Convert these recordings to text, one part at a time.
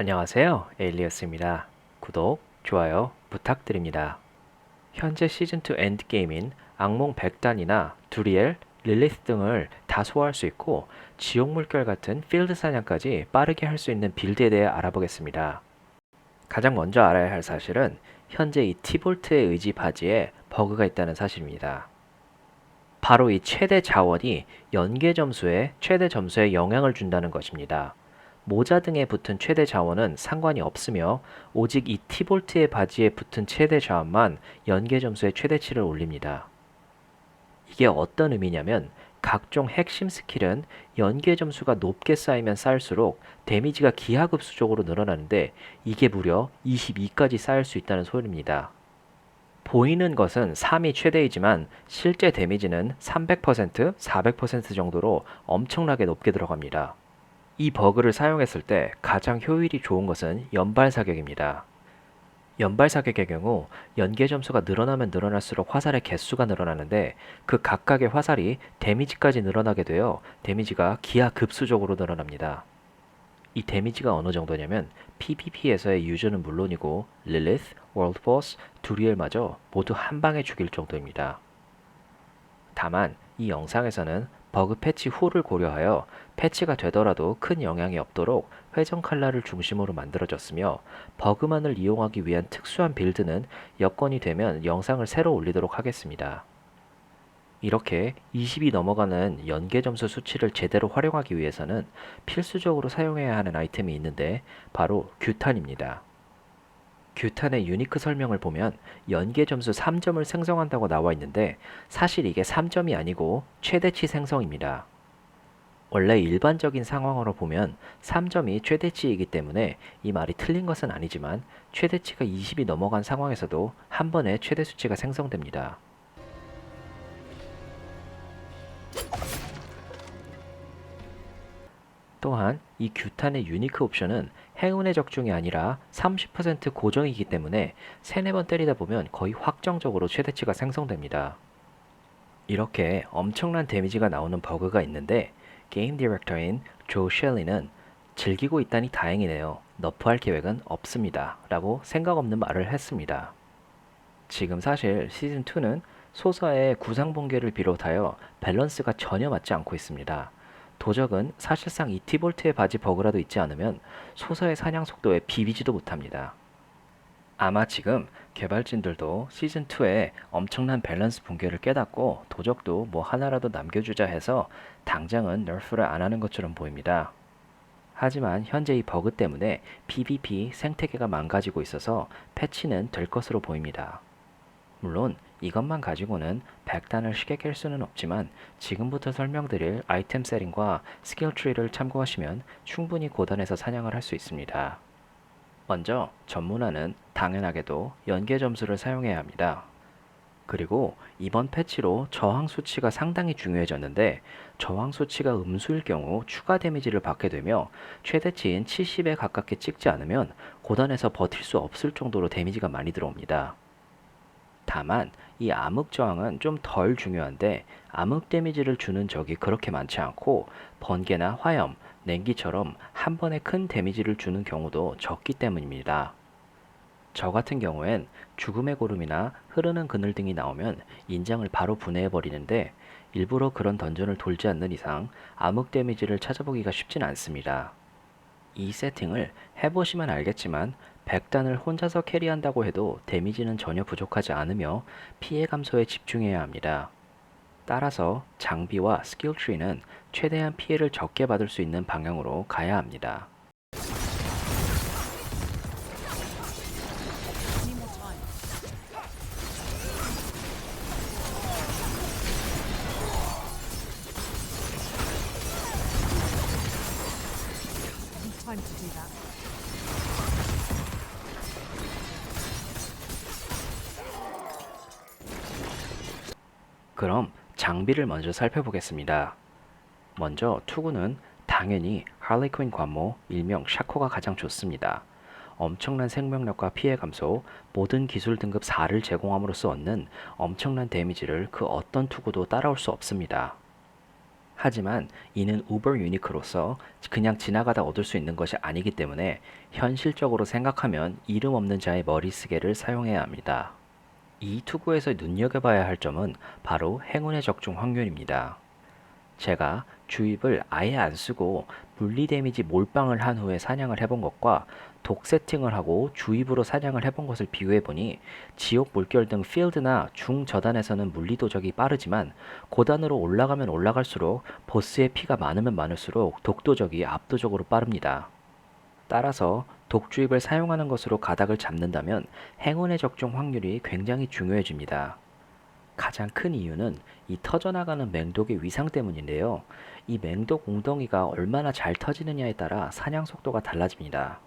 안녕하세요. 에일리어스입니다. 구독, 좋아요 부탁드립니다. 현재 시즌2 엔드게임인 악몽 백단이나 두리엘, 릴리스 등을 다 소화할 수 있고 지옥 물결 같은 필드 사냥까지 빠르게 할 수 있는 빌드에 대해 알아보겠습니다. 가장 먼저 알아야 할 사실은 현재 이 티볼트의 의지 바지에 버그가 있다는 사실입니다. 바로 이 최대 자원이 연계 점수에 최대 점수에 영향을 준다는 것입니다. 모자 등에 붙은 최대 자원은 상관이 없으며 오직 이 티볼트의 바지에 붙은 최대 자원만 연계 점수의 최대치를 올립니다. 이게 어떤 의미냐면 각종 핵심 스킬은 연계 점수가 높게 쌓이면 쌓일수록 데미지가 기하급수적으로 늘어나는데 이게 무려 22까지 쌓일 수 있다는 소리입니다. 보이는 것은 3이 최대이지만 실제 데미지는 300%, 400% 정도로 엄청나게 높게 들어갑니다. 이 버그를 사용했을 때 가장 효율이 좋은 것은 연발 사격입니다. 연발 사격의 경우 연계 점수가 늘어나면 늘어날수록 화살의 개수가 늘어나는데 그 각각의 화살이 데미지까지 늘어나게 되어 데미지가 기하급수적으로 늘어납니다. 이 데미지가 어느 정도냐면 PVP에서의 유저는 물론이고 릴리스, 월드보스, 두리엘마저 모두 한 방에 죽일 정도입니다. 다만 이 영상에서는 버그 패치 후를 고려하여 패치가 되더라도 큰 영향이 없도록 회전 칼날을 중심으로 만들어졌으며 버그만을 이용하기 위한 특수한 빌드는 여건이 되면 영상을 새로 올리도록 하겠습니다. 이렇게 20이 넘어가는 연계 점수 수치를 제대로 활용하기 위해서는 필수적으로 사용해야 하는 아이템이 있는데 바로 규탄입니다. 규탄의 유니크 설명을 보면 연계 점수 3점을 생성한다고 나와 있는데 사실 이게 3점이 아니고 최대치 생성입니다. 원래 일반적인 상황으로 보면 3점이 최대치이기 때문에 이 말이 틀린 것은 아니지만 최대치가 20이 넘어간 상황에서도 한 번에 최대 수치가 생성됩니다. 또한 이 규탄의 유니크 옵션은 행운의 적중이 아니라 30% 고정이기 때문에 3, 4번 때리다 보면 거의 확정적으로 최대치가 생성됩니다. 이렇게 엄청난 데미지가 나오는 버그가 있는데 게임 디렉터인 조 셸리는 즐기고 있다니 다행이네요. 너프할 계획은 없습니다. 라고 생각 없는 말을 했습니다. 지금 사실 시즌2는 소서의 구상 붕괴를 비롯하여 밸런스가 전혀 맞지 않고 있습니다. 도적은 사실상 이 티볼트의 바지 버그라도 있지 않으면 소서의 사냥 속도에 비비지도 못합니다. 아마 지금 개발진들도 시즌2에 엄청난 밸런스 붕괴를 깨닫고 도적도 뭐 하나라도 남겨주자 해서 당장은 너프를 안 하는 것처럼 보입니다. 하지만 현재 이 버그 때문에 PVP 생태계가 망가지고 있어서 패치는 될 것으로 보입니다. 물론 이것만 가지고는 100단을 쉽게 깰 수는 없지만 지금부터 설명드릴 아이템 세링과 스킬 트리를 참고하시면 충분히 고단해서 사냥을 할 수 있습니다. 먼저 전문화는 당연하게도 연계 점수를 사용해야 합니다. 그리고 이번 패치로 저항 수치가 상당히 중요해졌는데 저항 수치가 음수일 경우 추가 데미지를 받게 되며 최대치인 70에 가깝게 찍지 않으면 고단에서 버틸 수 없을 정도로 데미지가 많이 들어옵니다. 다만 이 암흑 저항은 좀 덜 중요한데 암흑 데미지를 주는 적이 그렇게 많지 않고 번개나 화염, 냉기처럼 한 번에 큰 데미지를 주는 경우도 적기 때문입니다. 저 같은 경우엔 죽음의 고름이나 흐르는 그늘 등이 나오면 인장을 바로 분해해 버리는데 일부러 그런 던전을 돌지 않는 이상 암흑 데미지를 찾아보기가 쉽진 않습니다. 이 세팅을 해보시면 알겠지만 100단을 혼자서 캐리한다고 해도 데미지는 전혀 부족하지 않으며 피해 감소에 집중해야 합니다. 따라서 장비와 스킬 트리는 최대한 피해를 적게 받을 수 있는 방향으로 가야 합니다. 장비를 먼저 살펴보겠습니다. 먼저 투구는 당연히 할리퀸 관모 일명 샤코가 가장 좋습니다. 엄청난 생명력과 피해 감소, 모든 기술 등급 4를 제공함으로써 얻는 엄청난 데미지를 그 어떤 투구도 따라올 수 없습니다. 하지만 이는 우버 유니크로서 그냥 지나가다 얻을 수 있는 것이 아니기 때문에 현실적으로 생각하면 이름 없는 자의 머리쓰개를 사용해야 합니다. 이 투구에서 눈여겨봐야 할 점은 바로 행운의 적중 확률입니다. 제가 주입을 아예 안 쓰고 물리 데미지 몰빵을 한 후에 사냥을 해본 것과 독 세팅을 하고 주입으로 사냥을 해본 것을 비교해보니 지옥 물결 등 필드나 중저단에서는 물리 도적이 빠르지만 고단으로 올라가면 올라갈수록 보스의 피가 많으면 많을수록 독도적이 압도적으로 빠릅니다. 따라서 독주입을 사용하는 것으로 가닥을 잡는다면 행운의 적중 확률이 굉장히 중요해집니다. 가장 큰 이유는 이 터져나가는 맹독의 위상 때문인데요. 이 맹독 웅덩이가 얼마나 잘 터지느냐에 따라 사냥 속도가 달라집니다.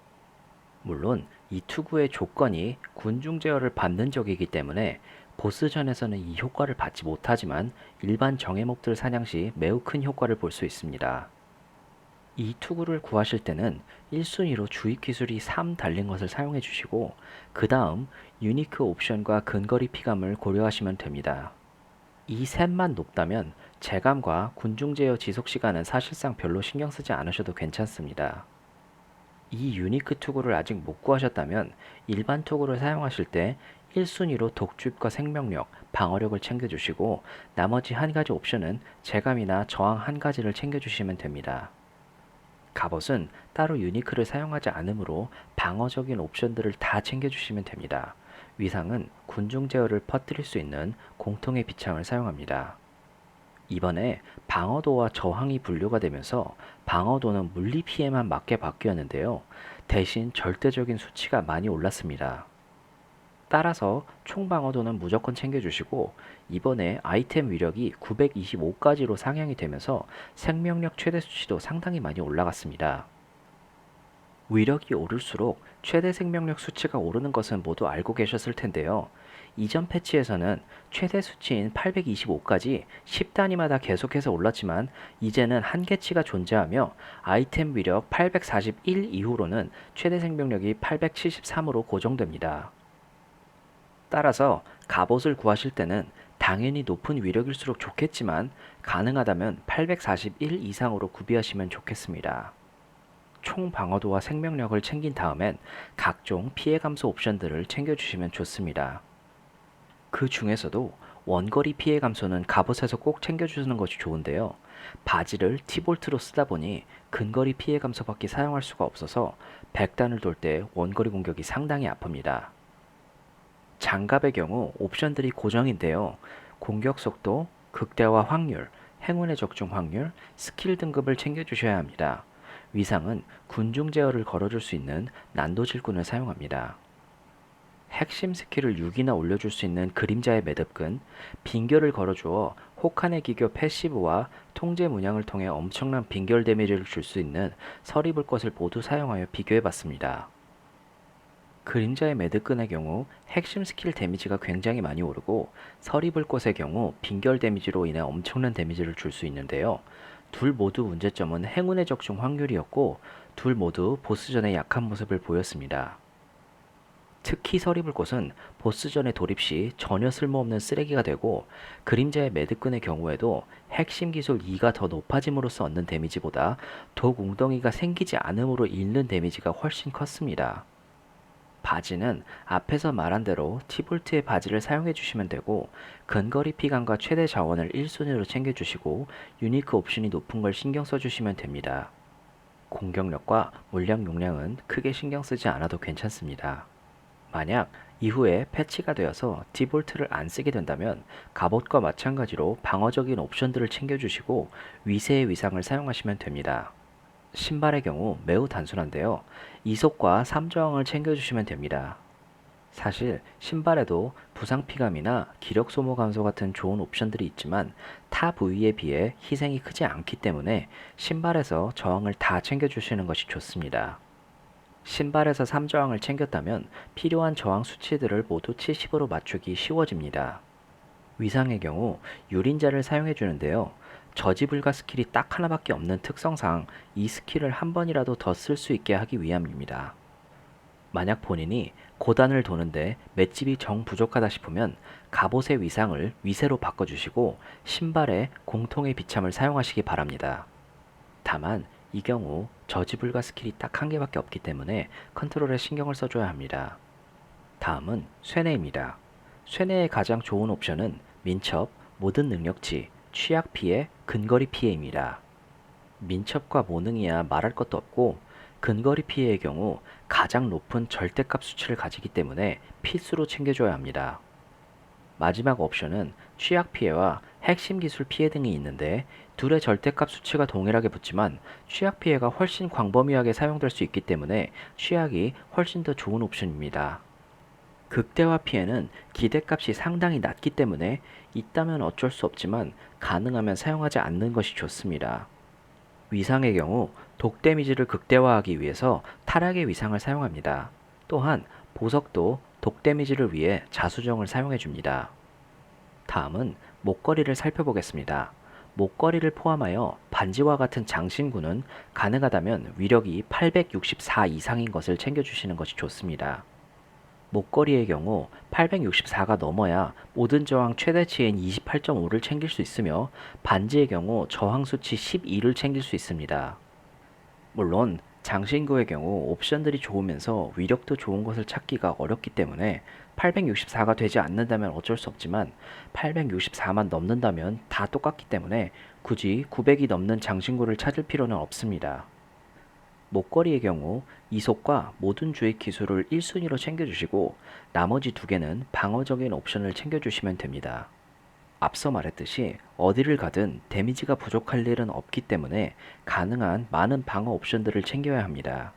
물론 이 투구의 조건이 군중 제어를 받는 적이기 때문에 보스전에서는 이 효과를 받지 못하지만 일반 정예목들 사냥 시 매우 큰 효과를 볼 수 있습니다. 이 투구를 구하실 때는 1순위로 주입 기술이 3 달린 것을 사용해 주시고 그 다음 유니크 옵션과 근거리 피감을 고려하시면 됩니다. 이 셋만 높다면 재감과 군중 제어 지속 시간은 사실상 별로 신경 쓰지 않으셔도 괜찮습니다. 이 유니크 투구를 아직 못 구하셨다면 일반 투구를 사용하실 때 1순위로 독주입과 생명력, 방어력을 챙겨주시고 나머지 한 가지 옵션은 재감이나 저항 한 가지를 챙겨주시면 됩니다. 갑옷은 따로 유니크를 사용하지 않으므로 방어적인 옵션들을 다 챙겨주시면 됩니다. 위상은 군중 제어를 퍼뜨릴 수 있는 공통의 비창을 사용합니다. 이번에 방어도와 저항이 분류가 되면서 방어도는 물리 피해만 맞게 바뀌었는데요. 대신 절대적인 수치가 많이 올랐습니다. 따라서 총 방어도는 무조건 챙겨주시고 이번에 아이템 위력이 925까지로 상향이 되면서 생명력 최대 수치도 상당히 많이 올라갔습니다. 위력이 오를수록 최대 생명력 수치가 오르는 것은 모두 알고 계셨을 텐데요. 이전 패치에서는 최대 수치인 825까지 10단위마다 계속해서 올랐지만 이제는 한계치가 존재하며 아이템 위력 841 이후로는 최대 생명력이 873으로 고정됩니다. 따라서 갑옷을 구하실 때는 당연히 높은 위력일수록 좋겠지만 가능하다면 841 이상으로 구비하시면 좋겠습니다. 총 방어도와 생명력을 챙긴 다음엔 각종 피해 감소 옵션들을 챙겨주시면 좋습니다. 그 중에서도 원거리 피해 감소는 갑옷에서 꼭 챙겨주는 것이 좋은데요. 바지를 티볼트로 쓰다 보니 근거리 피해 감소밖에 사용할 수가 없어서 100단을 돌 때 원거리 공격이 상당히 아픕니다. 장갑의 경우 옵션들이 고정인데요. 공격 속도, 극대화 확률, 행운의 적중 확률, 스킬 등급을 챙겨주셔야 합니다. 위상은 군중 제어를 걸어줄 수 있는 난도 질군을 사용합니다. 핵심 스킬을 6이나 올려줄 수 있는 그림자의 매듭근, 빙결을 걸어주어 혹한의 기교 패시브와 통제 문양을 통해 엄청난 빙결 데미지를 줄 수 있는 서리불 것을 모두 사용하여 비교해봤습니다. 그림자의 매듭근의 경우 핵심 스킬 데미지가 굉장히 많이 오르고 서리불꽃의 경우 빙결 데미지로 인해 엄청난 데미지를 줄 수 있는데요. 둘 모두 문제점은 행운의 적중 확률이었고 둘 모두 보스전의 약한 모습을 보였습니다. 특히 서리불꽃은 보스전의 돌입 시 전혀 쓸모없는 쓰레기가 되고 그림자의 매듭근의 경우에도 핵심 기술 2가 더 높아짐으로써 얻는 데미지보다 독 웅덩이가 생기지 않음으로 잃는 데미지가 훨씬 컸습니다. 바지는 앞에서 말한 대로 티볼트의 바지를 사용해 주시면 되고 근거리 피감과 최대 자원을 1순위로 챙겨 주시고 유니크 옵션이 높은 걸 신경 써 주시면 됩니다. 공격력과 물량 용량은 크게 신경 쓰지 않아도 괜찮습니다. 만약 이후에 패치가 되어서 디볼트를 안 쓰게 된다면 갑옷과 마찬가지로 방어적인 옵션들을 챙겨주시고 위세의 위상을 사용하시면 됩니다. 신발의 경우 매우 단순한데요. 이속과 3저항을 챙겨주시면 됩니다. 사실 신발에도 부상 피감이나 기력 소모 감소 같은 좋은 옵션들이 있지만 타 부위에 비해 희생이 크지 않기 때문에 신발에서 저항을 다 챙겨주시는 것이 좋습니다. 신발에서 3저항을 챙겼다면 필요한 저항 수치들을 모두 70으로 맞추기 쉬워집니다. 위상의 경우 유린자를 사용해 주는데요. 저지 불가 스킬이 딱 하나밖에 없는 특성상 이 스킬을 한 번이라도 더 쓸 수 있게 하기 위함입니다. 만약 본인이 고단을 도는데 맷집이 정 부족하다 싶으면 갑옷의 위상을 위세로 바꿔주시고 신발에 공통의 비참을 사용하시기 바랍니다. 다만 이 경우 저지 불가 스킬이 딱 한 개밖에 없기 때문에 컨트롤에 신경을 써줘야 합니다. 다음은 쇠뇌입니다. 쇠뇌의 가장 좋은 옵션은 민첩, 모든 능력치, 취약 피해, 근거리 피해입니다. 민첩과 모능이야 말할 것도 없고 근거리 피해의 경우 가장 높은 절대값 수치를 가지기 때문에 필수로 챙겨줘야 합니다. 마지막 옵션은 취약 피해와 핵심 기술 피해 등이 있는데 둘의 절대값 수치가 동일하게 붙지만 취약 피해가 훨씬 광범위하게 사용될 수 있기 때문에 취약이 훨씬 더 좋은 옵션입니다. 극대화 피해는 기대값이 상당히 낮기 때문에 있다면 어쩔 수 없지만 가능하면 사용하지 않는 것이 좋습니다. 위상의 경우 독 데미지를 극대화하기 위해서 타락의 위상을 사용합니다. 또한 보석도 독 데미지를 위해 자수정을 사용해 줍니다. 다음은 목걸이를 살펴보겠습니다. 목걸이를 포함하여 반지와 같은 장신구는 가능하다면 위력이 864 이상인 것을 챙겨주시는 것이 좋습니다. 목걸이의 경우 864가 넘어야 모든 저항 최대치인 28.5를 챙길 수 있으며 반지의 경우 저항 수치 12를 챙길 수 있습니다. 물론 장신구의 경우 옵션들이 좋으면서 위력도 좋은 것을 찾기가 어렵기 때문에 864가 되지 않는다면 어쩔 수 없지만 864만 넘는다면 다 똑같기 때문에 굳이 900이 넘는 장신구를 찾을 필요는 없습니다. 목걸이의 경우 이속과 모든 주익 기술을 1순위로 챙겨주시고 나머지 두 개는 방어적인 옵션을 챙겨주시면 됩니다. 앞서 말했듯이 어디를 가든 데미지가 부족할 일은 없기 때문에 가능한 많은 방어 옵션들을 챙겨야 합니다.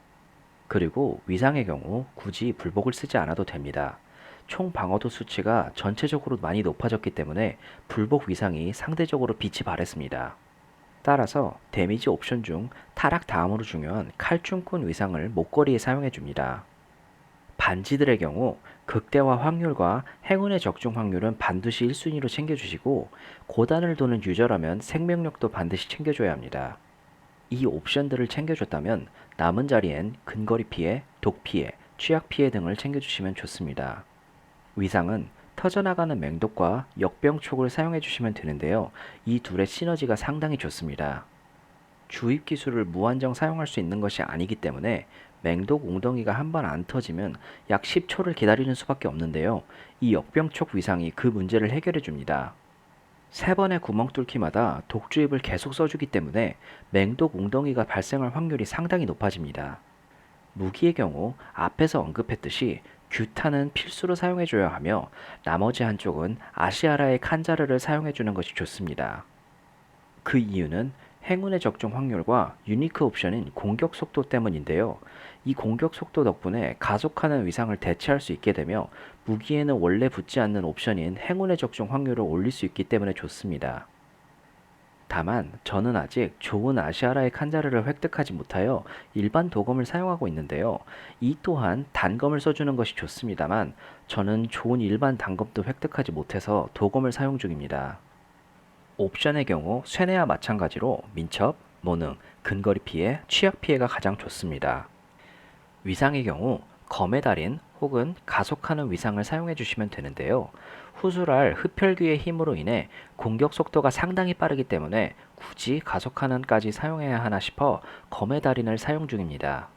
그리고 위상의 경우 굳이 불복을 쓰지 않아도 됩니다. 총 방어도 수치가 전체적으로 많이 높아졌기 때문에 불복 위상이 상대적으로 빛이 바랬습니다. 따라서 데미지 옵션 중 타락 다음으로 중요한 칼춤꾼 위상을 목걸이에 사용해 줍니다. 반지들의 경우 극대화 확률과 행운의 적중 확률은 반드시 1순위로 챙겨주시고 고단을 도는 유저라면 생명력도 반드시 챙겨줘야 합니다. 이 옵션들을 챙겨줬다면 남은 자리엔 근거리 피해, 독 피해, 취약 피해 등을 챙겨주시면 좋습니다. 위상은 터져나가는 맹독과 역병촉을 사용해 주시면 되는데요. 이 둘의 시너지가 상당히 좋습니다. 주입 기술을 무한정 사용할 수 있는 것이 아니기 때문에 맹독 웅덩이가 한 번 안 터지면 약 10초를 기다리는 수밖에 없는데요. 이 역병촉 위상이 그 문제를 해결해 줍니다. 세 번의 구멍 뚫기마다 독주입을 계속 써주기 때문에 맹독 웅덩이가 발생할 확률이 상당히 높아집니다. 무기의 경우 앞에서 언급했듯이 규탄은 필수로 사용해줘야 하며 나머지 한쪽은 아시아라의 칸자르를 사용해주는 것이 좋습니다. 그 이유는 행운의 적중 확률과 유니크 옵션인 공격 속도 때문인데요. 이 공격 속도 덕분에 가속하는 위상을 대체할 수 있게 되며 무기에는 원래 붙지 않는 옵션인 행운의 적중 확률을 올릴 수 있기 때문에 좋습니다. 다만 저는 아직 좋은 아시아라의 칸자르를 획득하지 못하여 일반 도검을 사용하고 있는데요. 이 또한 단검을 써주는 것이 좋습니다만 저는 좋은 일반 단검도 획득하지 못해서 도검을 사용 중입니다. 옵션의 경우 쇠뇌와 마찬가지로 민첩, 모능, 근거리 피해, 취약 피해가 가장 좋습니다. 위상의 경우 검의 달인 혹은 가속하는 위상을 사용해 주시면 되는데요. 후술할 흡혈귀의 힘으로 인해 공격 속도가 상당히 빠르기 때문에 굳이 가속하는까지 사용해야 하나 싶어 검의 달인을 사용 중입니다.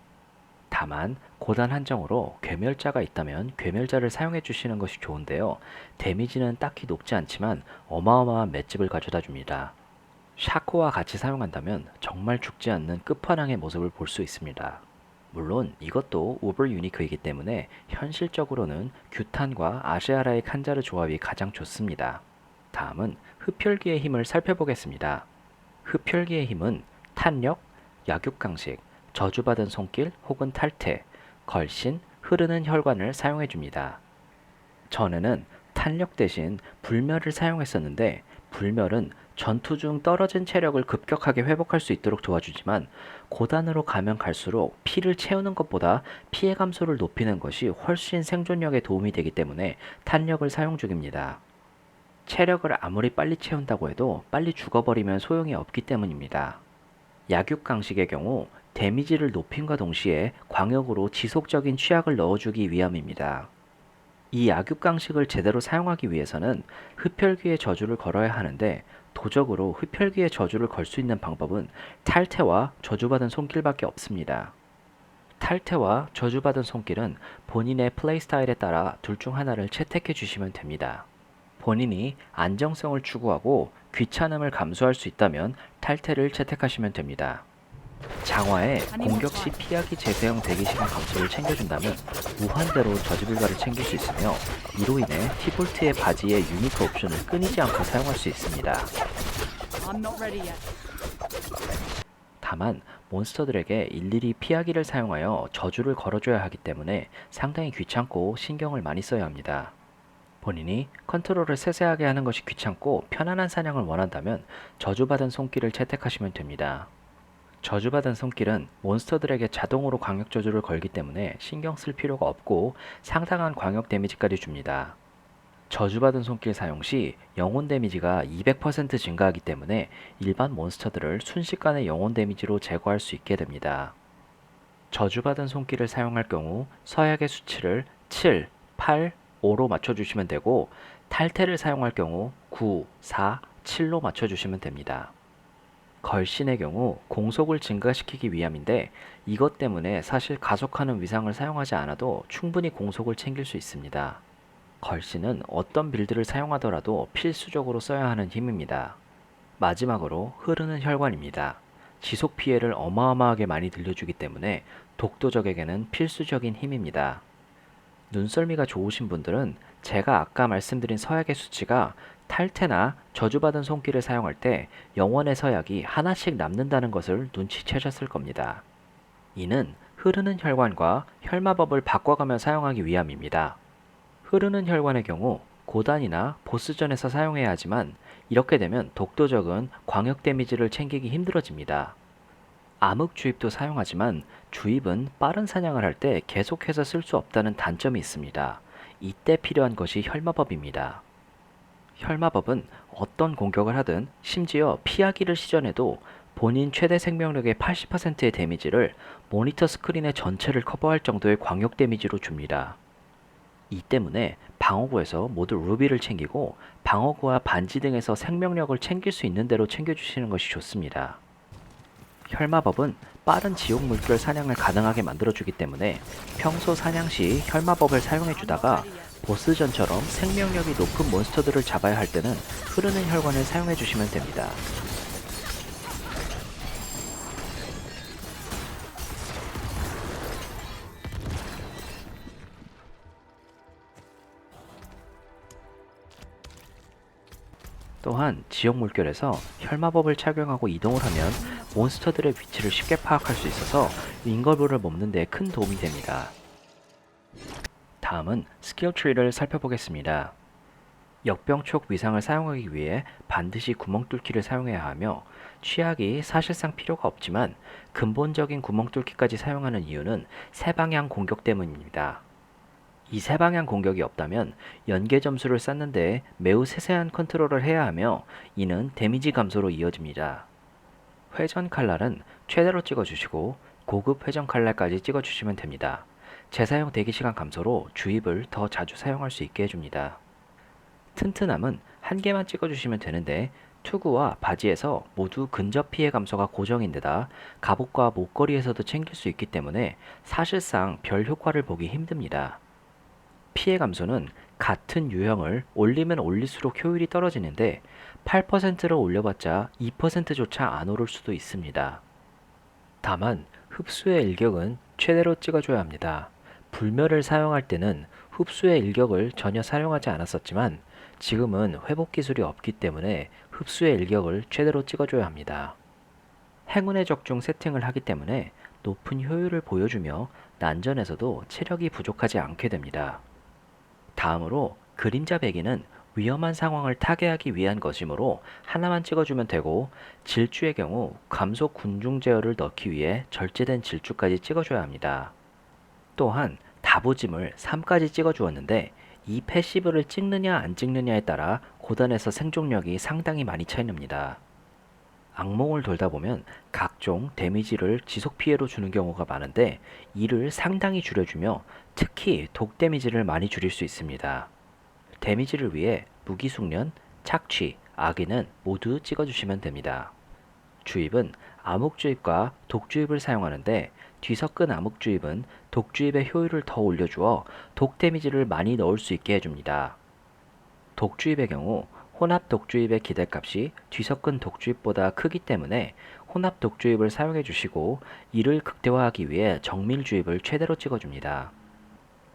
다만 고단 한정으로 괴멸자가 있다면 괴멸자를 사용해 주시는 것이 좋은데요. 데미지는 딱히 높지 않지만 어마어마한 맷집을 가져다 줍니다. 샤코와 같이 사용한다면 정말 죽지 않는 끝판왕의 모습을 볼 수 있습니다. 물론 이것도 오버 유니크이기 때문에 현실적으로는 규탄과 아시아라의 칸자르 조합이 가장 좋습니다. 다음은 흡혈귀의 힘을 살펴보겠습니다. 흡혈귀의 힘은 탄력, 약육강식, 저주받은 손길 혹은 탈퇴, 걸신, 흐르는 혈관을 사용해 줍니다. 전에는 탄력 대신 불멸을 사용했었는데 불멸은 전투 중 떨어진 체력을 급격하게 회복할 수 있도록 도와주지만 고단으로 가면 갈수록 피를 채우는 것보다 피해 감소를 높이는 것이 훨씬 생존력에 도움이 되기 때문에 탄력을 사용 중입니다. 체력을 아무리 빨리 채운다고 해도 빨리 죽어버리면 소용이 없기 때문입니다. 약육 강식의 경우 데미지를 높임과 동시에 광역으로 지속적인 취약을 넣어주기 위함입니다. 이 약육 강식을 제대로 사용하기 위해서는 흡혈귀의 저주를 걸어야 하는데 도적으로 흡혈귀의 저주를 걸 수 있는 방법은 탈퇴와 저주받은 손길밖에 없습니다. 탈퇴와 저주받은 손길은 본인의 플레이 스타일에 따라 둘 중 하나를 채택해 주시면 됩니다. 본인이 안정성을 추구하고 귀찮음을 감수할 수 있다면 탈퇴를 채택하시면 됩니다. 장화에 공격 시 피하기 재사용 대기 시간 감소를 챙겨준다면 무한대로 저지불가를 챙길 수 있으며 이로 인해 티볼트의 바지의 유니크 옵션을 끊이지 않고 사용할 수 있습니다. 다만 몬스터들에게 일일이 피하기를 사용하여 저주를 걸어줘야 하기 때문에 상당히 귀찮고 신경을 많이 써야 합니다. 본인이 컨트롤을 세세하게 하는 것이 귀찮고 편안한 사냥을 원한다면 저주받은 손길을 채택하시면 됩니다. 저주받은 손길은 몬스터들에게 자동으로 광역 저주를 걸기 때문에 신경 쓸 필요가 없고 상당한 광역 데미지까지 줍니다. 저주받은 손길 사용 시 영혼 데미지가 200% 증가하기 때문에 일반 몬스터들을 순식간에 영혼 데미지로 제거할 수 있게 됩니다. 저주받은 손길을 사용할 경우 서약의 수치를 7, 8, 5로 맞춰주시면 되고 탈퇴를 사용할 경우 9, 4, 7로 맞춰주시면 됩니다. 걸신의 경우 공속을 증가시키기 위함인데 이것 때문에 사실 가속하는 위상을 사용하지 않아도 충분히 공속을 챙길 수 있습니다. 걸신은 어떤 빌드를 사용하더라도 필수적으로 써야 하는 힘입니다. 마지막으로 흐르는 혈관입니다. 지속 피해를 어마어마하게 많이 들려주기 때문에 독도적에게는 필수적인 힘입니다. 눈썰미가 좋으신 분들은 제가 아까 말씀드린 서약의 수치가 탈퇴나 저주받은 손길을 사용할 때 영원의 서약이 하나씩 남는다는 것을 눈치채셨을 겁니다. 이는 흐르는 혈관과 혈마법을 바꿔가며 사용하기 위함입니다. 흐르는 혈관의 경우 고단이나 보스전에서 사용해야 하지만 이렇게 되면 독도적은 광역 데미지를 챙기기 힘들어집니다. 암흑 주입도 사용하지만 주입은 빠른 사냥을 할 때 계속해서 쓸 수 없다는 단점이 있습니다. 이때 필요한 것이 혈마법입니다. 혈마법은 어떤 공격을 하든 심지어 피하기를 시전해도 본인 최대 생명력의 80%의 데미지를 모니터 스크린의 전체를 커버할 정도의 광역 데미지로 줍니다. 이 때문에 방어구에서 모두 루비를 챙기고 방어구와 반지 등에서 생명력을 챙길 수 있는 대로 챙겨주시는 것이 좋습니다. 혈마법은 빠른 지옥 물결 사냥을 가능하게 만들어주기 때문에 평소 사냥 시 혈마법을 사용해주다가 보스전처럼 생명력이 높은 몬스터들을 잡아야 할 때는 흐르는 혈관을 사용해 주시면 됩니다. 또한 지역 물결에서 혈마법을 착용하고 이동을 하면 몬스터들의 위치를 쉽게 파악할 수 있어서 윙거블을 먹는 데 큰 도움이 됩니다. 다음은 스킬 트리를 살펴보겠습니다. 역병촉 위상을 사용하기 위해 반드시 구멍 뚫기를 사용해야 하며 취약이 사실상 필요가 없지만 근본적인 구멍 뚫기까지 사용하는 이유는 세방향 공격 때문입니다. 이 세방향 공격이 없다면 연계 점수를 쌓는데 매우 세세한 컨트롤을 해야 하며 이는 데미지 감소로 이어집니다. 회전 칼날은 최대로 찍어주시고 고급 회전 칼날까지 찍어주시면 됩니다. 재사용 대기시간 감소로 주입을 더 자주 사용할 수 있게 해줍니다. 튼튼함은 한 개만 찍어주시면 되는데 투구와 바지에서 모두 근접 피해 감소가 고정인데다 갑옷과 목걸이에서도 챙길 수 있기 때문에 사실상 별 효과를 보기 힘듭니다. 피해 감소는 같은 유형을 올리면 올릴수록 효율이 떨어지는데 8%를 올려봤자 2%조차 안 오를 수도 있습니다. 다만 흡수의 일격은 최대로 찍어줘야 합니다. 불멸을 사용할 때는 흡수의 일격을 전혀 사용하지 않았었지만 지금은 회복 기술이 없기 때문에 흡수의 일격을 최대로 찍어줘야 합니다. 행운의 적중 세팅을 하기 때문에 높은 효율을 보여주며 난전에서도 체력이 부족하지 않게 됩니다. 다음으로 그림자 배기는 위험한 상황을 타개하기 위한 것이므로 하나만 찍어주면 되고 질주의 경우 감속 군중 제어를 넣기 위해 절제된 질주까지 찍어줘야 합니다. 또한 다부짐을 3까지 찍어 주었는데 이 패시브를 찍느냐 안 찍느냐에 따라 고단에서 생존력이 상당히 많이 차이납니다. 악몽을 돌다 보면 각종 데미지를 지속 피해로 주는 경우가 많은데 이를 상당히 줄여주며 특히 독 데미지를 많이 줄일 수 있습니다. 데미지를 위해 무기 숙련, 착취, 악의는 모두 찍어주시면 됩니다. 주입은 암흑주입과 독주입을 사용하는데 뒤섞은 암흑주입은 독주입의 효율을 더 올려주어 독 데미지를 많이 넣을 수 있게 해줍니다. 독주입의 경우 혼합 독주입의 기대값이 뒤섞은 독주입보다 크기 때문에 혼합 독주입을 사용해 주시고 이를 극대화하기 위해 정밀주입을 최대로 찍어줍니다.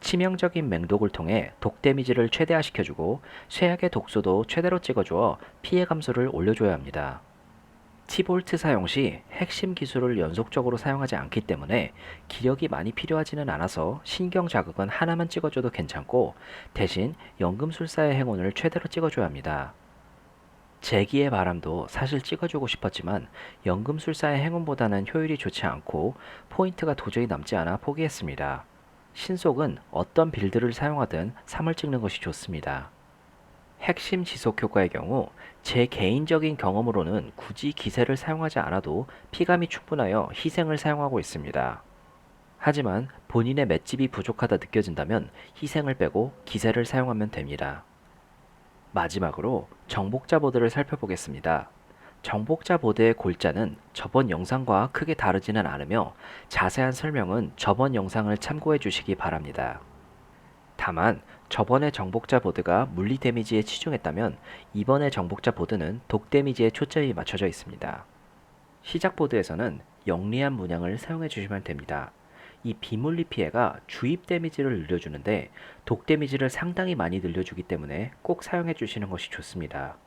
치명적인 맹독을 통해 독 데미지를 최대화시켜주고 쇠약의 독소도 최대로 찍어주어 피해 감소를 올려줘야 합니다. 티볼트 사용 시 핵심 기술을 연속적으로 사용하지 않기 때문에 기력이 많이 필요하지는 않아서 신경 자극은 하나만 찍어줘도 괜찮고 대신 연금술사의 행운을 최대로 찍어줘야 합니다. 제기의 바람도 사실 찍어주고 싶었지만 연금술사의 행운보다는 효율이 좋지 않고 포인트가 도저히 남지 않아 포기했습니다. 신속은 어떤 빌드를 사용하든 3을 찍는 것이 좋습니다. 핵심 지속 효과의 경우 제 개인적인 경험으로는 굳이 기세를 사용하지 않아도 피감이 충분하여 희생을 사용하고 있습니다. 하지만 본인의 맷집이 부족하다 느껴진다면 희생을 빼고 기세를 사용하면 됩니다. 마지막으로 정복자 보드를 살펴보겠습니다. 정복자 보드의 골자는 저번 영상과 크게 다르지는 않으며 자세한 설명은 저번 영상을 참고해 주시기 바랍니다. 다만 저번에 정복자 보드가 물리 데미지에 치중했다면 이번에 정복자 보드는 독 데미지에 초점이 맞춰져 있습니다. 시작 보드에서는 영리한 문양을 사용해 주시면 됩니다. 이 비물리 피해가 주입 데미지를 늘려주는데 독 데미지를 상당히 많이 늘려주기 때문에 꼭 사용해 주시는 것이 좋습니다.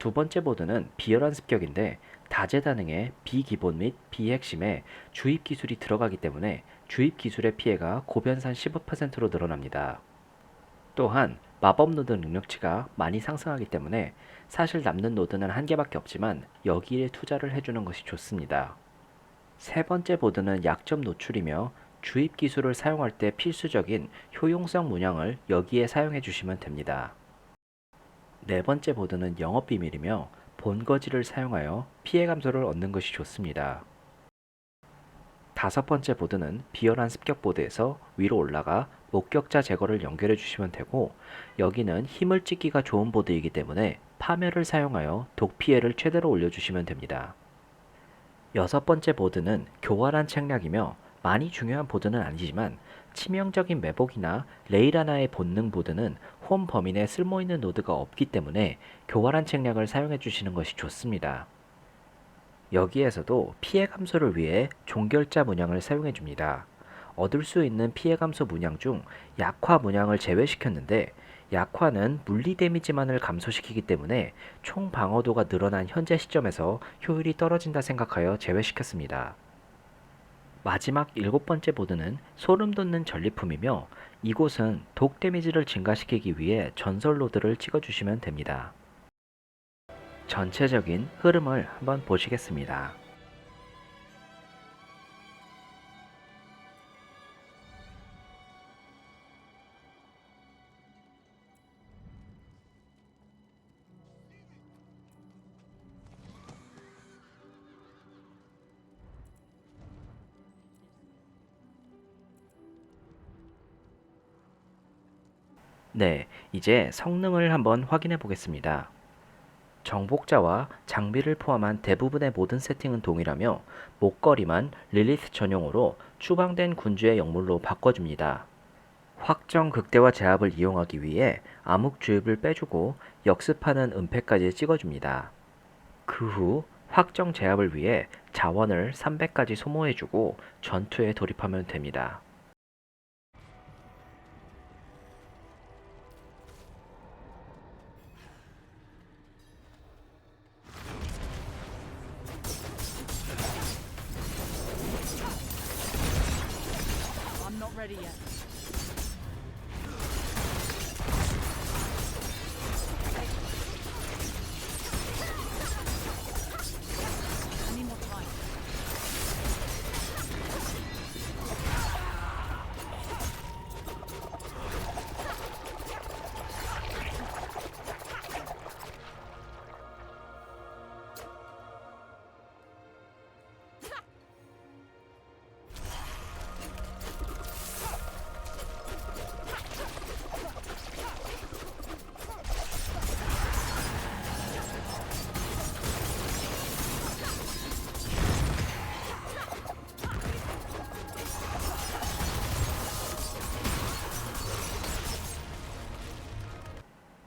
두 번째 보드는 비열한 습격인데 다재다능의 비기본 및 비핵심에 주입 기술이 들어가기 때문에 주입 기술의 피해가 고변산 15%로 늘어납니다. 또한 마법 노드 능력치가 많이 상승하기 때문에 사실 남는 노드는 한 개밖에 없지만 여기에 투자를 해주는 것이 좋습니다. 세 번째 보드는 약점 노출이며 주입 기술을 사용할 때 필수적인 효용성 문양을 여기에 사용해 주시면 됩니다. 네 번째 보드는 영업 비밀이며 본거지를 사용하여 피해 감소를 얻는 것이 좋습니다. 다섯 번째 보드는 비열한 습격 보드에서 위로 올라가 목격자 제거를 연결해 주시면 되고 여기는 힘을 찍기가 좋은 보드이기 때문에 파멸을 사용하여 독 피해를 최대로 올려주시면 됩니다. 여섯 번째 보드는 교활한 책략이며 많이 중요한 보드는 아니지만 치명적인 매복이나 레이라나의 본능 보드는 홈 범인에 쓸모있는 노드가 없기 때문에 교활한 책략을 사용해 주시는 것이 좋습니다. 여기에서도 피해 감소를 위해 종결자 문양을 사용해 줍니다. 얻을 수 있는 피해 감소 문양 중 약화 문양을 제외시켰는데 약화는 물리 데미지만을 감소시키기 때문에 총 방어도가 늘어난 현재 시점에서 효율이 떨어진다 생각하여 제외시켰습니다. 마지막 일곱 번째 보드는 소름 돋는 전리품이며 이곳은 독 데미지를 증가시키기 위해 전설 로드를 찍어주시면 됩니다. 전체적인 흐름을 한번 보시겠습니다. 이제 성능을 한번 확인해 보겠습니다. 정복자와 장비를 포함한 대부분의 모든 세팅은 동일하며 목걸이만 릴리스 전용으로 추방된 군주의 영물로 바꿔줍니다. 확정 극대화 제압을 이용하기 위해 암흑 주입을 빼주고 역습하는 은폐까지 찍어줍니다. 그 후 확정 제압을 위해 자원을 300까지 소모해주고 전투에 돌입하면 됩니다.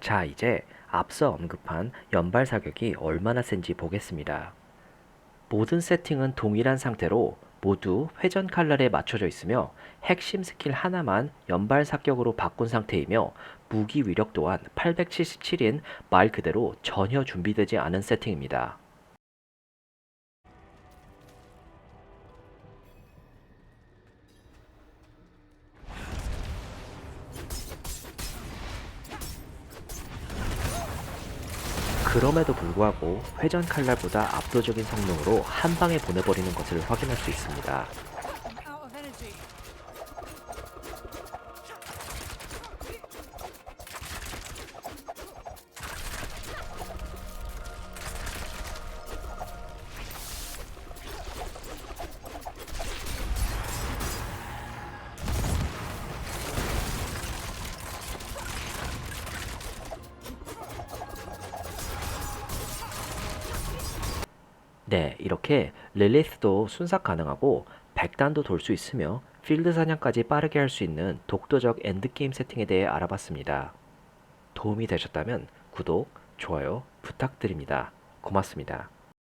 자, 이제 앞서 언급한 연발 사격이 얼마나 센지 보겠습니다. 모든 세팅은 동일한 상태로 모두 회전 칼날에 맞춰져 있으며 핵심 스킬 하나만 연발 사격으로 바꾼 상태이며 무기 위력 또한 877인 말 그대로 전혀 준비되지 않은 세팅입니다. 그럼에도 불구하고 회전 칼날보다 압도적인 성능으로 한 방에 보내버리는 것을 확인할 수 있습니다. 릴리스도 순삭 가능하고 100단도 돌 수 있으며 필드 사냥까지 빠르게 할 수 있는 독도적 엔드게임 세팅에 대해 알아봤습니다. 도움이 되셨다면 구독, 좋아요 부탁드립니다. 고맙습니다.